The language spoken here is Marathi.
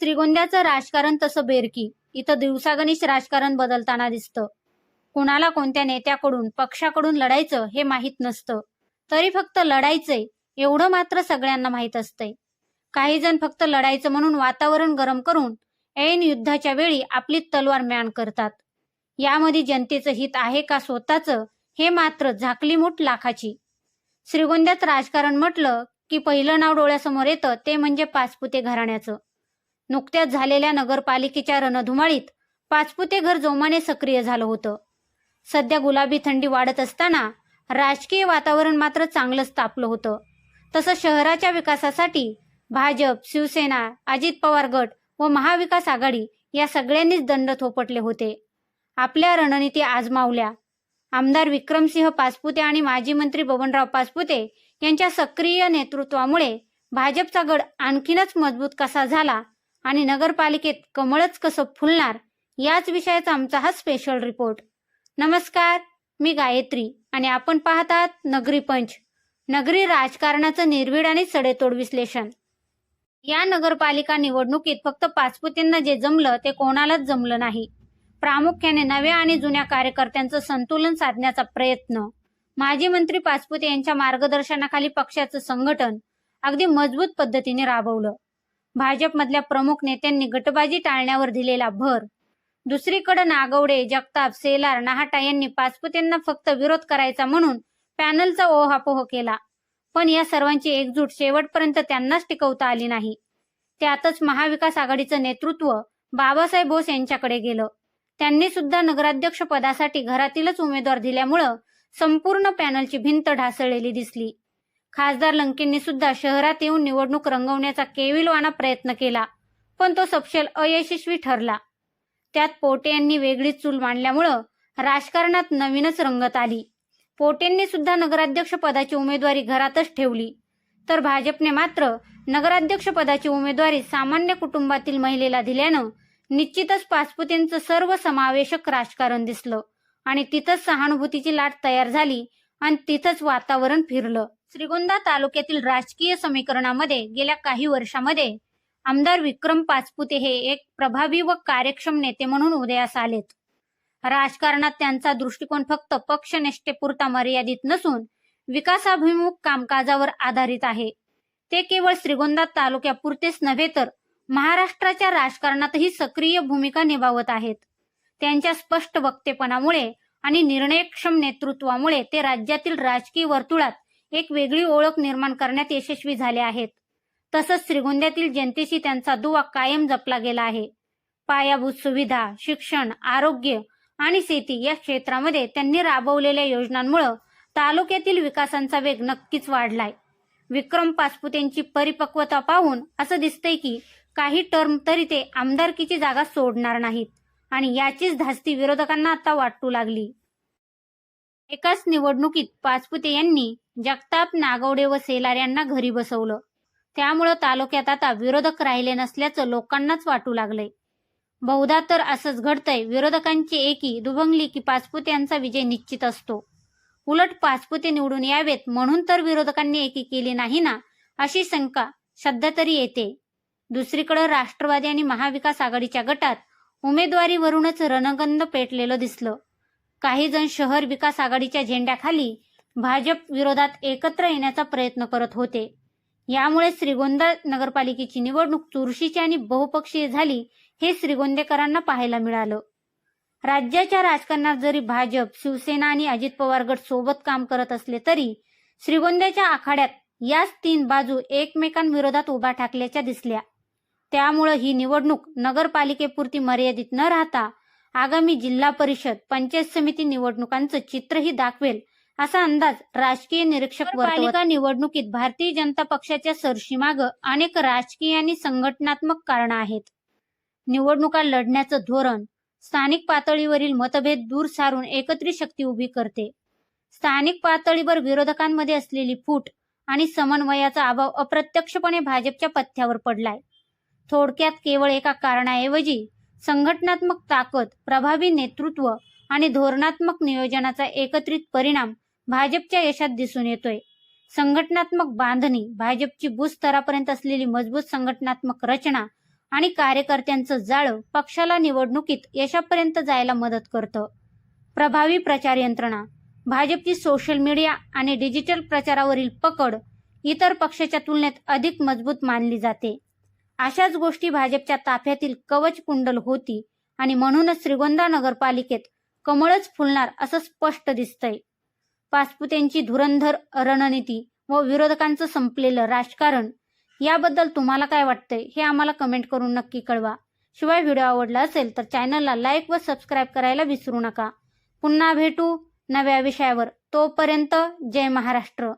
श्रीगोंद्याचं राजकारण तसं बेरकी. इथं दिवसागणिक राजकारण बदलताना दिसतं. कुणाला कोणत्या नेत्याकडून पक्षाकडून लढायचं हे माहीत नसतं. तरी फक्त लढायचंय एवढं मात्र सगळ्यांना माहीत असतंय. काही जण फक्त लढायचं म्हणून वातावरण गरम करून ऐन युद्धाच्या वेळी आपली तलवार म्यान करतात. यामध्ये जनतेचं हित आहे का स्वतःचं हे मात्र झाकली मूठ लाखाची. श्रीगोंद्यात राजकारण म्हटलं की पहिलं नाव डोळ्यासमोर येतं ते म्हणजे पाचपुते घराण्याचं. नुकत्याच झालेल्या नगरपालिकेच्या रणधुमाळीत पाचपुते घर जोमाने सक्रिय झालं होतं. सध्या गुलाबी थंडी वाढत असताना राजकीय वातावरण मात्र चांगलंच तापलं होतं. तसं शहराच्या विकासासाठी भाजप शिवसेना अजित पवार गट व महाविकास आघाडी या सगळ्यांनीच दंड थोपटले होते. आपल्या रणनीती आजमावल्या. आमदार विक्रमसिंह पाचपुते आणि माजी मंत्री बबनराव पाचपुते यांच्या सक्रिय नेतृत्वामुळे भाजपचा गड आणखीनच मजबूत कसा झाला आणि नगरपालिकेत कमळच कसं फुलणार याच विषयाचा आमचा हा स्पेशल रिपोर्ट नमस्कार मी गायत्री आणि आपण पाहतात नगरी पंच. नगरी राजकारणाचं निर्भीड आणि सडेतोड विश्लेषण. या नगरपालिका निवडणुकीत फक्त पाचपुतेंना जे जमलं ते कोणालाच जमलं नाही. प्रामुख्याने नव्या आणि जुन्या कार्यकर्त्यांचं संतुलन साधण्याचा प्रयत्न. माजी मंत्री पाचपुते यांच्या मार्गदर्शनाखाली पक्षाचं संघटन अगदी मजबूत पद्धतीने राबवलं. भाजपमधल्या प्रमुख नेत्यांनी गटबाजी टाळण्यावर दिलेला भर. दुसरीकडे नागवडे जगताप सेलार नाहाटा यांनी पाचपुतेंना फक्त विरोध करायचा म्हणून पॅनलचा ओहापोह केला. पण या सर्वांची एकजूट शेवटपर्यंत त्यांनाच टिकवता आली नाही. त्यातच महाविकास आघाडीचं नेतृत्व बाबासाहेब बोस यांच्याकडे गेलं. त्यांनी सुद्धा नगराध्यक्ष पदासाठी घरातीलच उमेदवार दिल्यामुळं संपूर्ण पॅनलची भिंत ढासळलेली दिसली. खासदार लंकेंनी सुद्धा शहरात येऊन निवडणूक रंगवण्याचा केविलवाना प्रयत्न केला पण तो सपशेल अयशस्वी ठरला. त्यात पोटे यांनी वेगळीच चूल मांडल्यामुळं राजकारणात नवीनच रंगत आली. पोटेंनी सुद्धा नगराध्यक्ष पदाची उमेदवारी घरातच ठेवली. तर भाजपने मात्र नगराध्यक्ष पदाची उमेदवारी सामान्य कुटुंबातील महिलेला दिल्यानं निश्चितच पाचपुतेंचं सर्व समावेशक राजकारण दिसलं आणि तिथंच सहानुभूतीची लाट तयार झाली आणि तिथंच वातावरण फिरलं. श्रीगोंदा तालुक्यातील राजकीय समीकरणामध्ये गेल्या काही वर्षामध्ये आमदार विक्रम पाचपुते हे एक प्रभावी व कार्यक्षम नेते म्हणून उदयास आलेत. राजकारणात त्यांचा दृष्टिकोन फक्त पक्षनिष्ठेपुरता मर्यादित नसून विकासाभिमुख कामकाजावर आधारित आहे. ते केवळ श्रीगोंदा तालुक्यापुरतेच नव्हे तर महाराष्ट्राच्या राजकारणातही सक्रिय भूमिका निभावत आहेत. त्यांच्या स्पष्ट वक्तेपणामुळे आणि निर्णयक्षम नेतृत्वामुळे ते राज्यातील राजकीय वर्तुळात एक वेगळी ओळख निर्माण करण्यात यशस्वी झाले आहेत. तसंच श्रीगोंद्यातील जनतेशी त्यांचा दुवा कायम जपला गेला आहे. पायाभूत सुविधा शिक्षण आरोग्य आणि शेती या क्षेत्रामध्ये त्यांनी राबवलेल्या योजनांमुळे तालुक्यातील विकासांचा वेग नक्कीच वाढलाय. विक्रम पासपुतेंची परिपक्वता पाहून असं दिसतंय की काही टर्म तरी ते आमदारकीची जागा सोडणार नाहीत. आणि याचीच धास्ती विरोधकांना आता वाटू लागली. एकाच निवडणुकीत पाचपुते यांनी जगताप नागवडे व सेलार यांना घरी बसवलं. त्यामुळं तालुक्यात आता विरोधक राहिले नसल्याचं लोकांनाच वाटू लागलंय. बहुधा तर असंच घडतंय विरोधकांची एकी दुभंगली की पाचपुते यांचा विजय निश्चित असतो. उलट पाचपुते निवडून यावेत म्हणून तर विरोधकांनी एकी केली नाही ना अशी शंका सध्या तरी येते. दुसरीकडे राष्ट्रवादी आणि महाविकास आघाडीच्या गटात उमेदवारीवरूनच रणगंध पेटलेलं दिसलं. काही जण शहर विकास आघाडीच्या झेंड्याखाली भाजप विरोधात एकत्र येण्याचा प्रयत्न करत होते. यामुळे श्रीगोंदा नगरपालिकेची निवडणूक चुरशीची आणि बहुपक्षीय झाली हे श्रीगोंदेकरांना पाहायला मिळालं. राज्याच्या राजकारणात जरी भाजप शिवसेना आणि अजित पवार गट सोबत काम करत असले तरी श्रीगोंद्याच्या आखाड्यात याच तीन बाजू एकमेकांविरोधात उभा ठाकल्याच्या दिसल्या. त्यामुळं ही निवडणूक नगरपालिकेपुरती मर्यादित न राहता आगामी जिल्हा परिषद पंचायत समिती निवडणुकांचं चित्रही दाखवेल असा अंदाज राजकीय निरीक्षक पालिका निवडणुकीत भारतीय जनता पक्षाच्या सरशीमाग अनेक राजकीय आणि संघटनात्मक कारण आहेत. निवडणुका लढण्याचं धोरण स्थानिक पातळीवरील मतभेद दूर सारून एकत्रित शक्ती उभी करते. स्थानिक पातळीवर विरोधकांमध्ये असलेली फूट आणि समन्वयाचा अभाव अप्रत्यक्षपणे भाजपच्या पथ्यावर पडलाय. थोडक्यात केवळ एका कारणाऐवजी संघटनात्मक ताकद प्रभावी नेतृत्व आणि धोरणात्मक नियोजनाचा एकत्रित परिणाम भाजपच्या यशात दिसून येतोय. संघटनात्मक बांधणी भाजपची भूस्तरापर्यंत असलेली मजबूत संघटनात्मक रचना आणि कार्यकर्त्यांचं जाळं पक्षाला निवडणुकीत यशापर्यंत जायला मदत करतं. प्रभावी प्रचार यंत्रणा भाजपची सोशल मीडिया आणि डिजिटल प्रचारावरील पकड इतर पक्षाच्या तुलनेत अधिक मजबूत मानली जाते. अशाच गोष्टी भाजपच्या ताफ्यातील कवच कुंडल होती आणि म्हणूनच श्रीगोंदा नगरपालिकेत कमळच फुलणार असं स्पष्ट दिसतंय. पासपुत्यांची धुरंधर रणनीती व विरोधकांचं संपलेलं राजकारण याबद्दल तुम्हाला काय वाटतंय हे आम्हाला कमेंट करून नक्की कळवा. शिवाय व्हिडिओ आवडला असेल तर चॅनलला लाईक व सबस्क्राईब करायला विसरू नका. पुन्हा भेटू नव्या विषयावर. तोपर्यंत जय महाराष्ट्र.